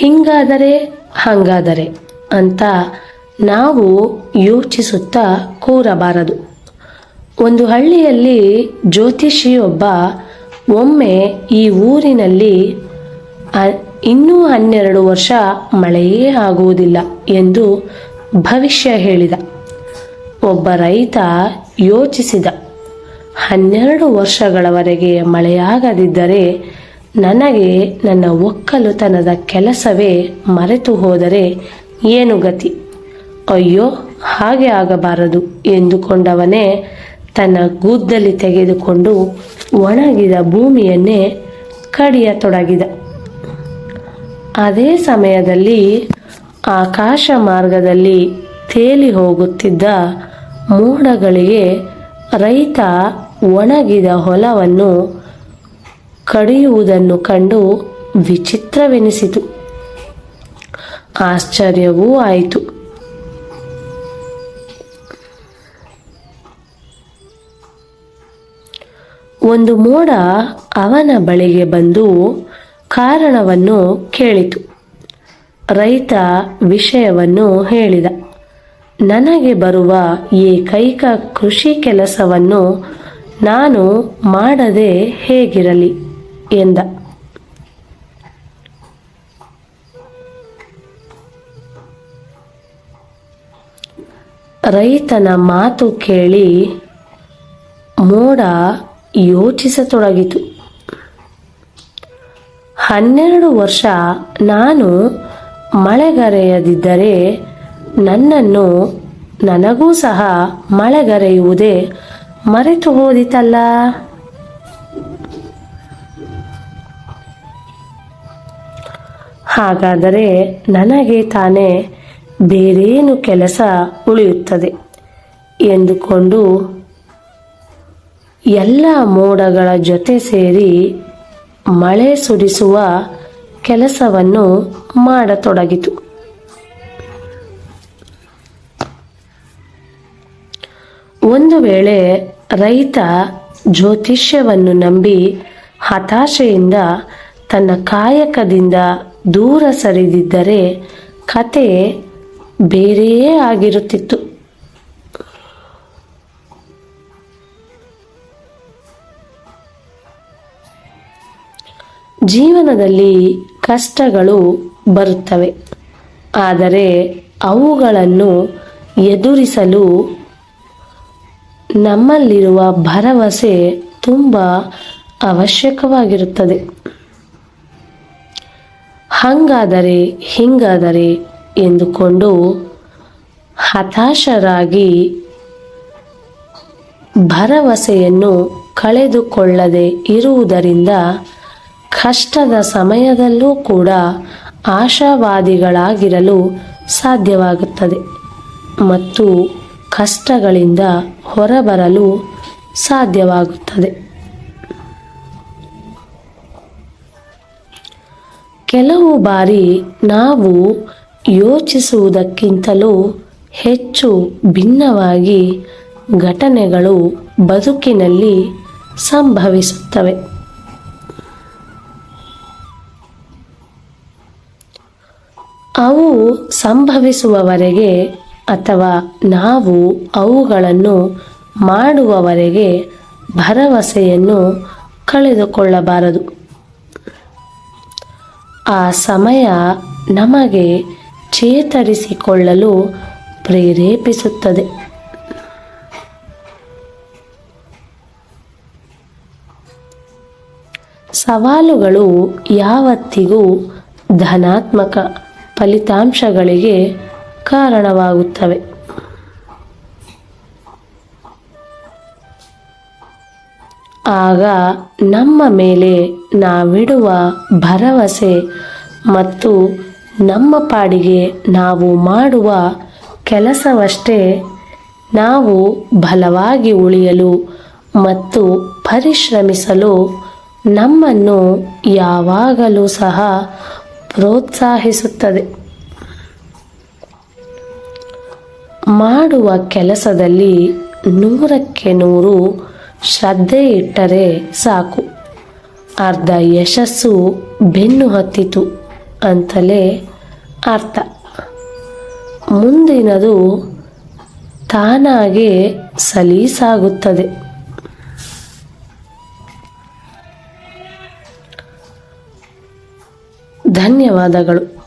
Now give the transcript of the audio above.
ಹಿಂಗಾದರೆ ಹಂಗಾದರೆ ಅಂತ ನಾವು ಯೋಚಿಸುತ್ತಾ ಕೂರಬಾರದು. ಒಂದು ಹಳ್ಳಿಯಲ್ಲಿ ಜ್ಯೋತಿಷಿಯೊಬ್ಬ ಒಮ್ಮೆ ಈ ಊರಿನಲ್ಲಿ ಇನ್ನೂ ಹನ್ನೆರಡು ವರ್ಷ ಮಳೆಯೇ ಆಗುವುದಿಲ್ಲ ಎಂದು ಭವಿಷ್ಯ ಹೇಳಿದ. ಒಬ್ಬ ರೈತ ಯೋಚಿಸಿದ. ಹನ್ನೆರಡು ವರ್ಷಗಳವರೆಗೆ ಮಳೆಯಾಗದಿದ್ದರೆ ನನಗೆ ನನ್ನ ಒಕ್ಕಲುತನದ ಕೆಲಸವೇ ಮರೆತು ಹೋದರೆ ಏನು ಗತಿ? ಅಯ್ಯೋ, ಹಾಗೆ ಆಗಬಾರದು ಎಂದುಕೊಂಡವನೇ ತನ್ನ ಗುದ್ದಲಿ ತೆಗೆದುಕೊಂಡು ಒಣಗಿದ ಭೂಮಿಯನ್ನೇ ಕಡಿಯತೊಡಗಿದ. ಅದೇ ಸಮಯದಲ್ಲಿ ಆಕಾಶ ಮಾರ್ಗದಲ್ಲಿ ತೇಲಿ ಹೋಗುತ್ತಿದ್ದ ಮೋಡಗಳಿಗೆ ರೈತ ಒಣಗಿದ ಹೊಲವನ್ನು ಕಡಿಯುವುದನ್ನು ಕಂಡು ವಿಚಿತ್ರವೆನಿಸಿತು. ಆಶ್ಚರ್ಯವೂ ಆಯಿತು. ಒಂದು ಮೋಡ ಅವನ ಬಳಿಗೆ ಬಂದು ಕಾರಣವನ್ನು ಕೇಳಿತು. ರೈತ ವಿಷಯವನ್ನು ಹೇಳಿದ. ನನಗೆ ಬರುವ ಏಕೈಕ ಕೃಷಿ ಕೆಲಸವನ್ನು ನಾನು ಮಾಡದೆ ಹೇಗಿರಲಿ? ಎಂದ. ರೈತನ ಮಾತು ಕೇಳಿ ಮೋಡ ಯೋಚಿಸತೊಡಗಿತು. ಹನ್ನೆರಡು ವರ್ಷ ನಾನು ಮಳೆಗರೆಯದಿದ್ದರೆ ನನ್ನನ್ನು ನನಗೂ ಸಹ ಮಳೆಗರೆಯುವುದೇ ಮರೆತು ಹೋದಿತಲ್ಲ ಹಾಗಾದರೆ ನನಗೆ ತಾನೇ ಬೇರೇನು ಕೆಲಸ ಉಳಿಯುತ್ತದೆ? ಎಂದುಕೊಂಡು ಎಲ್ಲ ಮೋಡಗಳ ಜೊತೆ ಸೇರಿ ಮಳೆ ಸುರಿಸುವ ಕೆಲಸವನ್ನು ಮಾಡತೊಡಗಿತು. ಒಂದು ವೇಳೆ ರೈತ ಜ್ಯೋತಿಷ್ಯವನ್ನು ನಂಬಿ ಹತಾಶೆಯಿಂದ ತನ್ನ ಕಾಯಕದಿಂದ ದೂರ ಸರಿದಿದ್ದರೆ ಕತೆ ಬೇರೆಯೇ ಆಗಿರುತ್ತಿತ್ತು. ಜೀವನದಲ್ಲಿ ಕಷ್ಟಗಳು ಬರುತ್ತವೆ. ಆದರೆ ಅವುಗಳನ್ನು ಎದುರಿಸಲು ನಮ್ಮಲ್ಲಿರುವ ಭರವಸೆ ತುಂಬ ಅವಶ್ಯಕವಾಗಿರುತ್ತದೆ. ಹಂಗಾದರೆ ಹಿಂಗಾದರೆ ಎಂದುಕೊಂಡು ಹತಾಶರಾಗಿ ಭರವಸೆಯನ್ನು ಕಳೆದುಕೊಳ್ಳದೆ ಇರುವುದರಿಂದ ಕಷ್ಟದ ಸಮಯದಲ್ಲೂ ಕೂಡ ಆಶಾವಾದಿಗಳಾಗಿರಲು ಸಾಧ್ಯವಾಗುತ್ತದೆ ಮತ್ತು ಕಷ್ಟಗಳಿಂದ ಹೊರಬರಲು ಸಾಧ್ಯವಾಗುತ್ತದೆ. ಕೆಲವು ಬಾರಿ ನಾವು ಯೋಚಿಸುವುದಕ್ಕಿಂತಲೂ ಹೆಚ್ಚು ಭಿನ್ನವಾಗಿ ಘಟನೆಗಳು ಬದುಕಿನಲ್ಲಿ ಸಂಭವಿಸುತ್ತವೆ. ಅವು ಸಂಭವಿಸುವವರೆಗೆ ಅಥವಾ ನಾವು ಅವುಗಳನ್ನು ಮಾಡುವವರೆಗೆ ಭರವಸೆಯನ್ನು ಕಳೆದುಕೊಳ್ಳಬಾರದು. ಆ ಸಮಯ ನಮಗೆ ಚೇತರಿಸಿಕೊಳ್ಳಲು ಪ್ರೇರೇಪಿಸುತ್ತದೆ. ಸವಾಲುಗಳು ಯಾವತ್ತಿಗೂ ಧನಾತ್ಮಕ ಫಲಿತಾಂಶಗಳಿಗೆ ಕಾರಣವಾಗುತ್ತವೆ. ಆಗ ನಮ್ಮ ಮೇಲೆ ನಾವಿಡುವ ಭರವಸೆ ಮತ್ತು ನಮ್ಮ ಪಾಡಿಗೆ ನಾವು ಮಾಡುವ ಕೆಲಸವಷ್ಟೇ ನಾವು ಬಲವಾಗಿ ಉಳಿಯಲು ಮತ್ತು ಪರಿಶ್ರಮಿಸಲು ನಮ್ಮನ್ನು ಯಾವಾಗಲೂ ಸಹ ಪ್ರೋತ್ಸಾಹಿಸುತ್ತದೆ. ಮಾಡುವ ಕೆಲಸದಲ್ಲಿ ನೂರಕ್ಕೆ ನೂರು ಶ್ರದ್ಧೆ ಇಟ್ಟರೆ ಸಾಕು. ಅರ್ಧ ಯಶಸ್ಸು ಬೆನ್ನು ಹತ್ತಿತು ಅಂತಲೇ ಅರ್ಥ. ಮುಂದಿನದು ತಾನಾಗೆ ಸಲೀಸಾಗುತ್ತದೆ. ಧನ್ಯವಾದಗಳು.